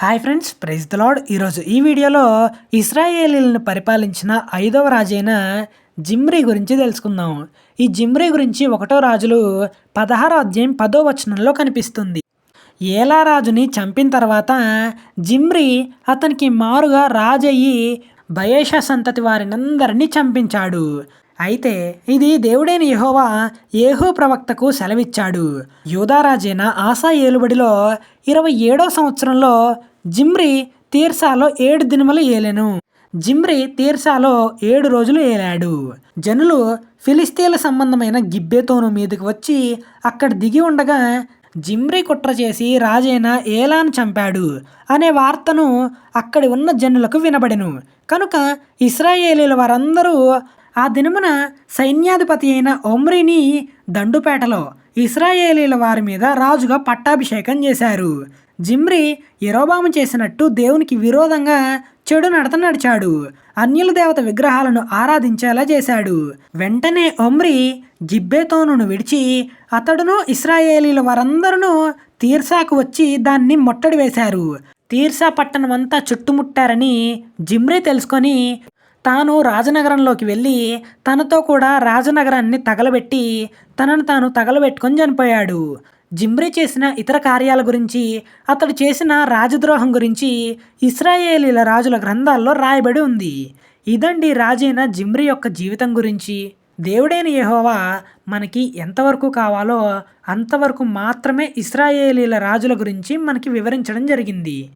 Hi friends praise the lord. ఈరోజు ఈ వీడియోలో ఇస్రాయేలీలను పరిపాలించిన ఐదవ రాజైన జిమ్రీ గురించి తెలుసుకుందాం. ఈ జిమ్రీ గురించి ఒకటో రాజులు పదహారో అధ్యాయం పదో వచనంలో కనిపిస్తుంది. ఏలా రాజుని చంపిన తర్వాత జిమ్రీ అతనికి మారుగా రాజయ్యి బయేషా సంతతి వారినందరినీ చంపించాడు. అయితే ఇది దేవుడైన యహోవా ఏహో ప్రవక్తకు సెలవిచ్చాడు. యూదారాజైన ఆశా ఏలుబడిలో ఇరవై ఏడో సంవత్సరంలో జిమ్రి తీర్సాలో ఏడు దినములు ఏలెను. జిమ్రి తీర్సాలో ఏడు రోజులు ఏలాడు. జనులు ఫిలిస్తీన్ల సంబంధమైన గిబ్బెతోను మీదకు వచ్చి అక్కడ దిగి ఉండగా జిమ్రి కుట్ర చేసి రాజైన ఏలాను చంపాడు అనే వార్తను అక్కడి ఉన్న జనులకు వినబడెను. కనుక ఇస్రాయేలీల వారందరూ ఆ దినమున సైన్యాధిపతి అయిన ఒమ్రిని దండుపేటలో ఇస్రాయేలీల వారి మీద రాజుగా పట్టాభిషేకం చేశారు. జిమ్రి ఎరోబాము చేసినట్టు దేవునికి విరోధంగా చెడు నడత నడిచాడు. అన్యుల దేవత విగ్రహాలను ఆరాధించేలా చేశాడు. వెంటనే ఒమ్రి జిబ్బేతోనును విడిచి అతడును ఇస్రాయేలీల వారందరూ తీర్సాకు వచ్చి దాన్ని ముట్టడి వేశారు. తీర్సా పట్టణమంతా చుట్టుముట్టారని జిమ్రే తెలుసుకొని తాను రాజనగరంలోకి వెళ్ళి తనతో కూడా రాజనగరాన్ని తగలబెట్టి తనను తాను తగలబెట్టుకొని చనిపోయాడు. జిమ్రీ చేసిన ఇతర కార్యాల గురించి అతడు చేసిన రాజద్రోహం గురించి ఇస్రాయేలీల రాజుల గ్రంథాల్లో రాయబడి ఉంది. ఇదండి రాజైన జిమ్రీ యొక్క జీవితం గురించి. దేవుడైన యెహోవా మనకి ఎంతవరకు కావాలో అంతవరకు మాత్రమే ఇస్రాయేలీల రాజుల గురించి మనకి వివరించడం జరిగింది.